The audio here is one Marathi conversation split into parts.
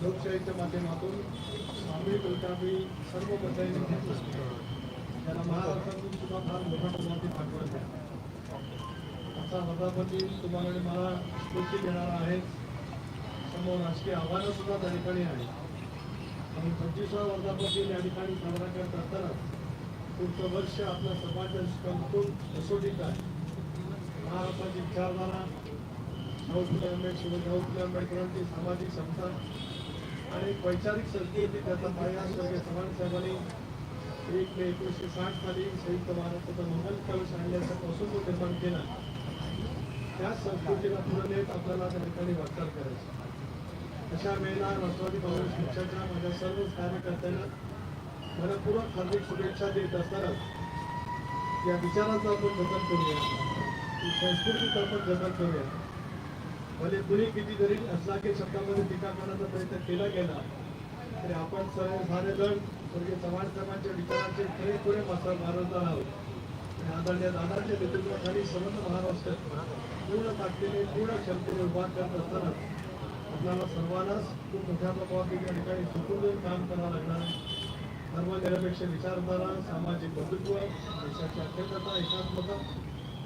लोकशाहीच्या माध्यमातून आम्ही विकामी सर्व मंडळींनी त्याला महाराष्ट्रातून सुद्धा फार मोठ्या प्रमाणात पाठवत आहे आमचा सभापती तुम्हाला मला स्फूर्ती देणारा आहे समोर राजकीय आव्हानं सुद्धा त्या ठिकाणी आहे आणि पंचवीसवा वर्धापती या ठिकाणी साजरा करत असताना पुढचं वर्ष आपल्या समाजाच्या दृष्टिकोनातून कसोटीत आहे. महाराष्ट्राची विचारधारा शाहू फुले आंबेडकर शिवशाहू फुले आंबेडकरांची सामाजिक क्षमता आणि वैचारिक संस्कृती त्याचा पाया स्वर्गीय चव्हाण साहेबांनी एक मे एकोणीसशे साठ साली संयुक्त महाराष्ट्राचा मंगल कलश आणल्याचा पासून निर्माण केला. त्या संस्कृतीला पुढे नेत आपल्याला त्या ठिकाणी वाटचाल करायची. अशा वेळेला राष्ट्रवादी काँग्रेस पक्षाच्या माझ्या सर्व कार्यकर्त्यांना मनपूर्वक हार्दिक शुभेच्छा देत असतानाच या विचाराचा आपण जतन करूया. ही संस्कृतीचं आपण जतन करूया. भले कुणी किती जरी असला की शब्दामध्ये टीका करण्याचा प्रयत्न केला गेला तरी आपण सर्व सारे जण स्वर्गीय चव्हाण साहेबांच्या विचाराचे खरे पुरे मासा महाराजदार आहोत. आदरणीय दादाच्या नेतृत्वाखाली समर्थ महाराष्ट्र पूर्ण ताकदीने पूर्ण क्षमतेने उभा करत असताना आपल्याला सर्वांनाच खूप मोठ्या प्रभावात या ठिकाणी चुकून काम करावं लागणार आहे. धर्मनिरपेक्ष विचारधारा सामाजिक बंधुत्व देशाची अखंडता एकात्मता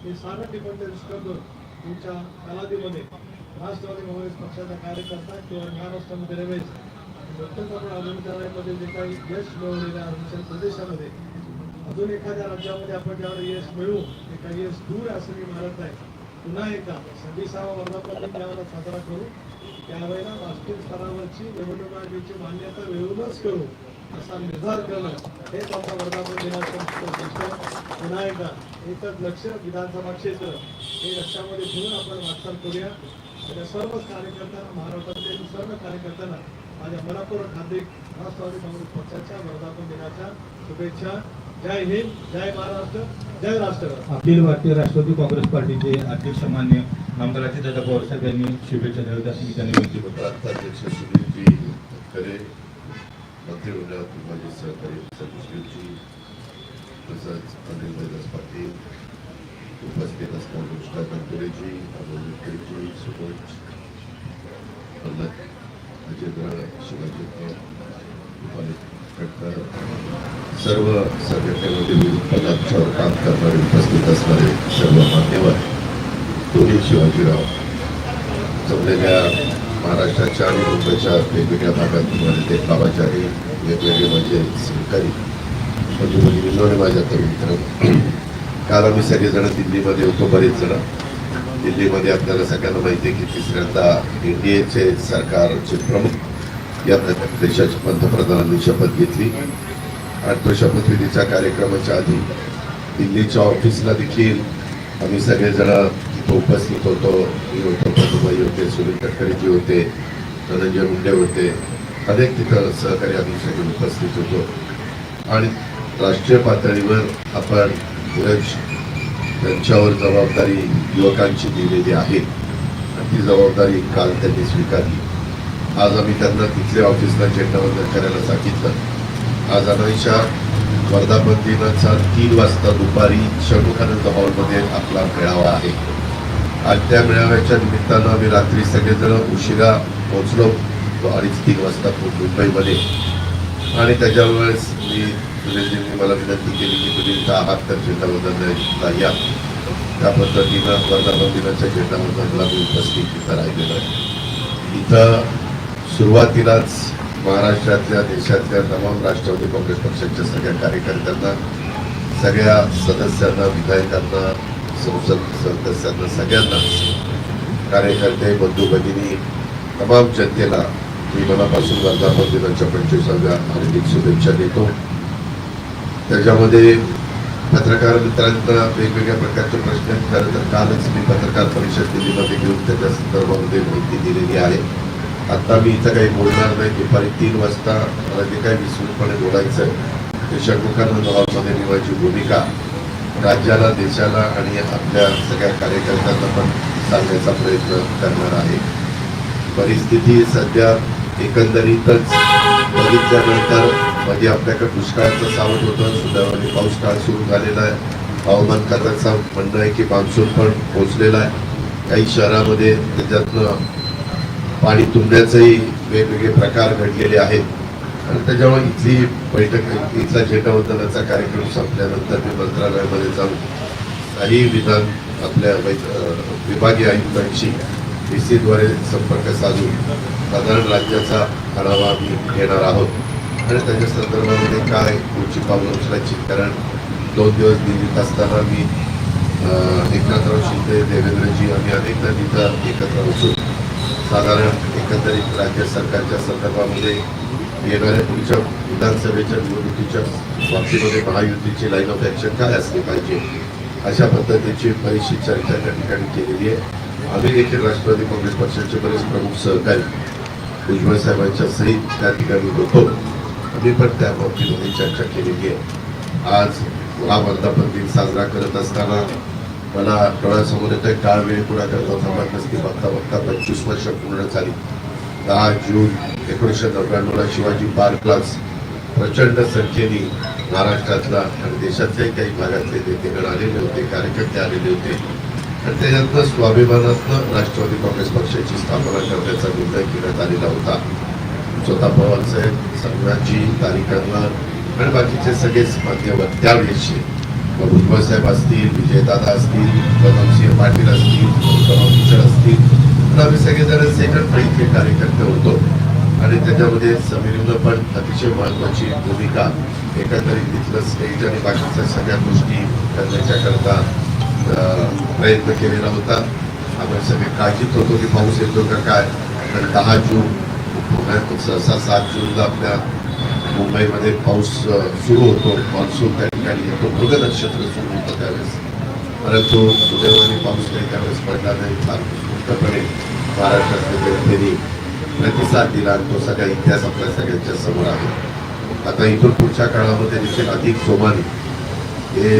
हे सारं टिपण दृष्टी करून तुमच्या कालावधीमध्ये राष्ट्रवादी काँग्रेस पक्षाचा कार्यकर्ता किंवा महाराष्ट्रामध्ये रमेश प्रत्येक आपण आंदोलनामध्ये जे काही यश मिळवलेलं अरुणाचल प्रदेशामध्ये अजून एखाद्या राज्यामध्ये आपण ज्यावर यश मिळवू ते काही यश दूर असं मी म्हणत आहे पुन्हा एकदा सव्वीसावा वर्धापन त्यावेळेला ज्यावेळेला साजरा करू त्यावेळेला राष्ट्रीय स्तरावरची निवडणूक आयोगाची मान्यता मिळवूनच करू असा निर्धार करणं हेच आमचा वर्धापन दिनाचं उद्दिष्ट पुन्हा एकदा एकच लक्ष विधानसभा क्षेत्र हे लक्षामध्ये ठेवून आपण वाटचाल करूया. त्या सर्व कार्यकर्त्यांना महाराष्ट्रातील सर्व कार्यकर्त्यांना माझ्या मनापूर्वक हार्दिक राष्ट्रवादी काँग्रेस पक्षाच्या वर्धापन दिनाच्या शुभेच्छा. जय हिंद जय महाराष्ट्र जय राष्ट्र अखिल भारतीय राष्ट्रवादी काँग्रेस पार्टीचे अध्यक्ष मान्य आमदार दादा पवार साहेब यांनी शुभेच्छा विनंती करतो प्रांताध्यक्ष सुनीलजी खरे मंत्रिमंडळातील माझे सहकारी सचिवजी तसंच अनिल बैदास पाटील उपस्थित असणारे कृष्णा कंटोरेजी अमोल विखेजी सुबोध अजित शिवाजी सर्व संघटनेमध्ये विविध पदांच्यावर काम करणारे उपस्थित असणारे सर्व मान्यवर दोन्ही शिवाजीराव जमलेल्या महाराष्ट्राच्या आणि मुंबईच्या वेगवेगळ्या भागात माझे ते बाबाचारी वेगवेगळे माझे सहकारी म्हणजे म्हणजे आणि माझ्या तर मित्र. काल आम्ही सगळेजण दिल्लीमध्ये होतो बरेच जण. दिल्लीमध्ये आपल्याला सगळ्यांना माहिती आहे की तिसऱ्यांदा एनडीएचे सरकारचे प्रमुख या देशाच्या पंतप्रधानांनी शपथ घेतली. आणि तो शपथविधीच्या कार्यक्रमाच्या आधी दिल्लीच्या ऑफिसला देखील आम्ही सगळेजण तिथं उपस्थित होतो. मी होतो पद्मबाई होते सुनील तटकरेजी होते धनंजय मुंडे होते. अनेक तिथं सहकारी आम्ही सगळे उपस्थित होतो. आणि राष्ट्रीय पातळीवर आपण त्यांच्यावर जबाबदारी युवकांची दिलेली आहे. आणि ती जबाबदारी काल त्यांनी स्वीकारली. आज आम्ही त्यांना तिथल्या ऑफिसला झेंडावंदन करायला सांगितलं. आज अनाईच्या वर्धापन दिनाचा तीन वाजता दुपारी षणमुखानंद हॉलमध्ये आपला मेळावा आहे. आणि त्या मेळाव्याच्या निमित्तानं आम्ही रात्री सगळेजण उशिरा पोहोचलो तो अडीच तीन वाजता मुंबईमध्ये. आणि त्याच्या वेळेस मी सुरेशजींनी मला विनंती केली की तुम्ही दहा आहात तर झेंडावंदनला या. त्या पद्धतीनं वर्धापन दिनाच्या झेंडावंदनला मी उपस्थित तिथं राहिलेलं आहे. इथं सुरुवातीलाच महाराष्ट्रातल्या देशातल्या तमाम राष्ट्रवादी काँग्रेस पक्षाच्या सगळ्या कार्यकर्त्यांना सगळ्या सदस्यांना विधायकांना संसद सदस्यांना सगळ्यांना कार्यकर्ते बंधू भगिनी तमाम जनतेला मी मनापासून वर्धापन दिनाच्या पंचवीसाव्या हार्दिक शुभेच्छा देतो त्याच्यामध्ये पत्रकार मित्रांना वेगवेगळ्या प्रकारचे प्रश्न आहेत. खरं तर कालच मी पत्रकार परिषद दिल्लीमध्ये घेऊन त्याच्या संदर्भामध्ये माहिती दिलेली आहे आता मी इथं काही बोलणार नाही. दुपारी तीन वाजता मला जे काही विस्तृतपणे बोलायचं आहे ते षण्मुखानंद हॉलमध्ये मी माझी भूमिका राज्याला देशाला आणि आपल्या सगळ्या कार्यकर्त्यांना पण सांगण्याचा प्रयत्न करणार आहे. परिस्थिती सध्या एकंदरीतच बघितल्यानंतरमध्ये आपल्याकडे दुष्काळाचं सावट होतं सुदैवाने पाऊस काळ सुरू झालेला आहे. हवामान खात्याचं म्हणणं आहे की मान्सून पण पोहोचलेला आहे. काही शहरामध्ये त्याच्यातनं पाणी तुंबण्याचेही वेगवेगळे प्रकार घडलेले आहेत. आणि त्याच्यामुळे इथली बैठक इथला झेंडावंदनाचा कार्यक्रम संपल्यानंतर मी मंत्रालयामध्ये जाऊन काही विधान आपल्या विभागीय आयुक्तांशी डी सीद्वारे संपर्क साधून साधारण राज्याचा आढावा आम्ही घेणार आहोत. आणि त्याच्या संदर्भामध्ये काय पुढची पावलं उचलायची? कारण दोन दिवस दिल्लीत असताना मी एकनाथराव शिंदे देवेंद्रजी आम्ही अनेकदा तिथं एकत्र बसून साधारण एकंदरीत राज्य सरकारच्या संदर्भामध्ये येणाऱ्या पुढच्या विधानसभेच्या निवडणुकीच्या बाबतीमध्ये महायुतीची लाईन ऑफ ॲक्शन काय असली पाहिजे? अशा पद्धतीची बरीचशी चर्चा त्या ठिकाणी केलेली आहे. आम्ही देखील राष्ट्रवादी काँग्रेस पक्षाचे बरेच प्रमुख सहकारी भुजबळ साहेबांच्या सहित त्या ठिकाणी होतो. आम्ही पण त्या बाबतीमध्ये चर्चा केलेली आहे. आज हा वर्धापन दिन साजरा करत असताना मला डोळ्यासमोर येतोय काळ वेळ पुढा करता थांबत नसते बघता बघता पंचवीस वर्ष पूर्ण झाली. दहा जून एकोणीसशे नव्याण्णवला शिवाजी पार्कलाच प्रचंड संख्येने महाराष्ट्रातला आणि देशातले काही भागातले नेतेगण आलेले होते कार्यकर्ते आलेले होते. आणि त्याच्यातनं स्वाभिमानातनं राष्ट्रवादी काँग्रेस पक्षाची स्थापना करण्याचा निर्णय घेण्यात आलेला होता. स्वतः पवार साहेब संघाची तारिकांना आणि बाकीचे सगळेच मान्यवर त्यावेळेसचे. मग असतील विजयदादा असतील बलरामसिंह पाटील असतील गौतमराव किचड असतील तर आम्ही सगळेजण सेकंड फ्लाईटचे कार्यकर्ते होतो. आणि त्याच्यामध्ये समीरनं पण अतिशय महत्वाची भूमिका. एकंदरीत तिथलं स्टेज आणि बाकीच्या सगळ्या गोष्टी करण्याच्याकरता प्रयत्न केलेला होता. आपण सगळे काळजीत होतो की पाऊस येतो का काय. तर दहा जून पुण्यात सहसा सात जूनला आपल्या मुंबईमध्ये पाऊस सुरू होतो मान्सून त्या ठिकाणी येतो मृग नक्षत्र सुरू होतं त्यावेळेस. परंतु सुदैवाने पाऊस नाही त्यावेळेस पडला नाही फार उत्कृष्टपणे महाराष्ट्रातल्या जनतेने प्रतिसाद दिला तो सगळा इतिहास आपल्या सगळ्यांच्या समोर आहे. आता इथून पुढच्या काळामध्ये देखील अधिक सोमाने हे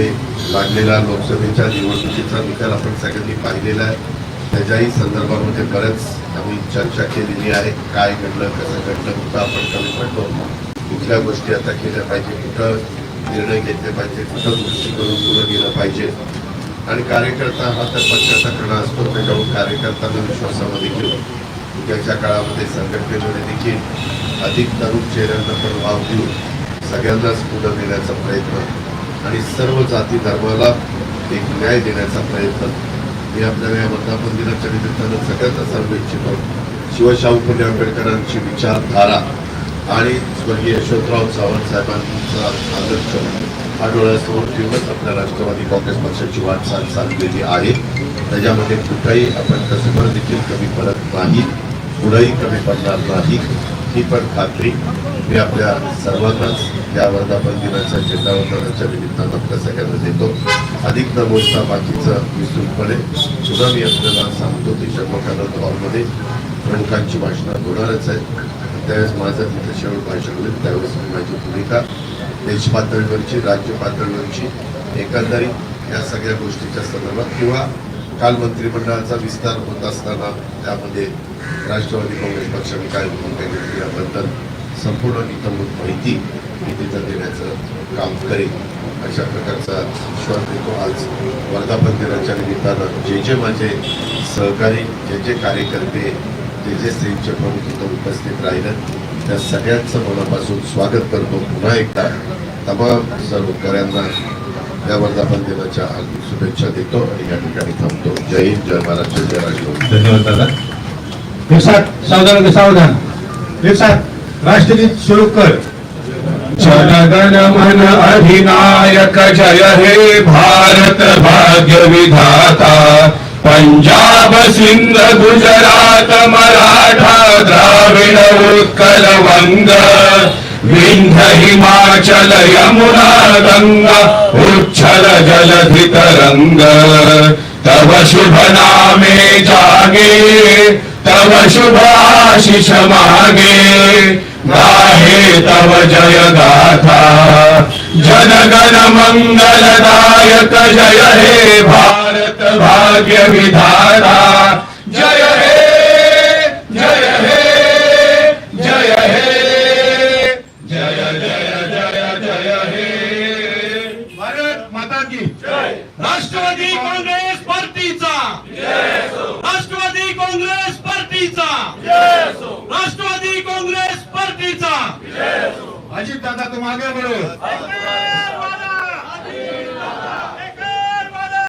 लागलेला लोकसभेच्या निवडणुकीचा निकाल आपण सगळ्यांनी पाहिलेला आहे. त्याच्याही संदर्भामध्ये बरंच आम्ही चर्चा केलेली आहे काय घडलं कसं घडलं कुठं आपण कमी पडलो कुठल्या गोष्टी आता केल्या पाहिजे कुठं निर्णय घेतले पाहिजे कुठं गोष्टी करून पुढे गेलं पाहिजे. आणि कार्यकर्ता हा तर पक्षाचा कणा असतो त्याच्यावर कार्यकर्त्यांना विश्वासामध्ये घेऊन उद्याच्या काळामध्ये संघटनेमध्ये देखील अधिक तरुण चेहऱ्यांना पण वाव देऊन सगळ्यांनाच पुढं नेण्याचा प्रयत्न आणि सर्व जाती धर्माला एक न्याय देण्याचा प्रयत्न. मी आपल्याला या मतदान दिनाच्या निमित्तानं सगळ्यांना सांगू इच्छितो. शिवशाहू फुले आंबेडकरांची विचारधारा. आणि स्वर्गीय यशवंतराव चव्हाण साहेबांचा आदर्श हा डोळ्यासमोर ठेवूनच आपल्या राष्ट्रवादी काँग्रेस पक्षाची वाटचाल चाललेली आहे. त्याच्यामध्ये कुठंही आपण कसं देखील कमी पडत नाही पुढंही कमी पडणार नाही. ही पण खात्री मी आपल्या सर्वांनाच या वर्धापन दिनाच्या झेंडावंदनाच्या निमित्तानं आपल्या सगळ्यांना देतो. अधिक न बोलता बाकीचं विस्तृतपणे सुद्धा मी आपल्याला सांगतो ते शर्मकानंद हॉलमध्ये प्रमुखांची भाषणं होणारच आहे. त्यावेळेस माझं तिथे शेवट भाषण होईल त्यावेळेस मी माझी भूमिका देश पातळीवरची राज्य पातळीवरची एकंदरीत या सगळ्या गोष्टीच्या संदर्भात किंवा काल मंत्रिमंडळाचा विस्तार होत असताना त्यामध्ये राष्ट्रवादी काँग्रेस पक्षाने काय भूमिका घेतली याबद्दल संपूर्ण इतंभूत माहिती मी तिथं देण्याचं काम करेन. अशा प्रकारचा विश्वास देतो. आज वर्धापन दिनाच्या निमित्तानं जे जे माझे सहकारी जे जे कार्यकर्ते जे जे स्त्रीचे प्रमुख इथं उपस्थित राहिलं त्या सगळ्यांचं मनापासून स्वागत करतो. पुन्हा एकदा तमाम सर्वकऱ्यांना या वर्धापन दिनाच्या हार्दिक शुभेच्छा देतो आणि या ठिकाणी थांबतो. जय हिंद जय महाराष्ट्र जय राष्ट्रपती. धन्यवाद दादा. दिवसात सावधान सावधान. दिवसात राष्ट्रगीत सुरू कर. जनगण मन अधिनायक जय हे भारत भाग्य विधाता पंजाब सिंध गुजरात मराठा द्राविड उत्कल वंग विंध्य हिमाचल यमुना गंगा उच्छल जलधि तरंग तव शुभ नामे जागे। तव शुभाशिष मागे गाहे तव जय गाथा। जनगण मंगलदायक जय हे भारत भाग्य विधाता। जय हे जय हे जय हे। जय जय जय जय हे। भारत माता की राष्ट्रवादी काँग्रेस पार्टीचा। राष्ट्रवादी काँग्रेस पार्टीचा राष्ट्रवादी काँग्रेस पार्टीचा अजित दादा तुम आगे बढ़ो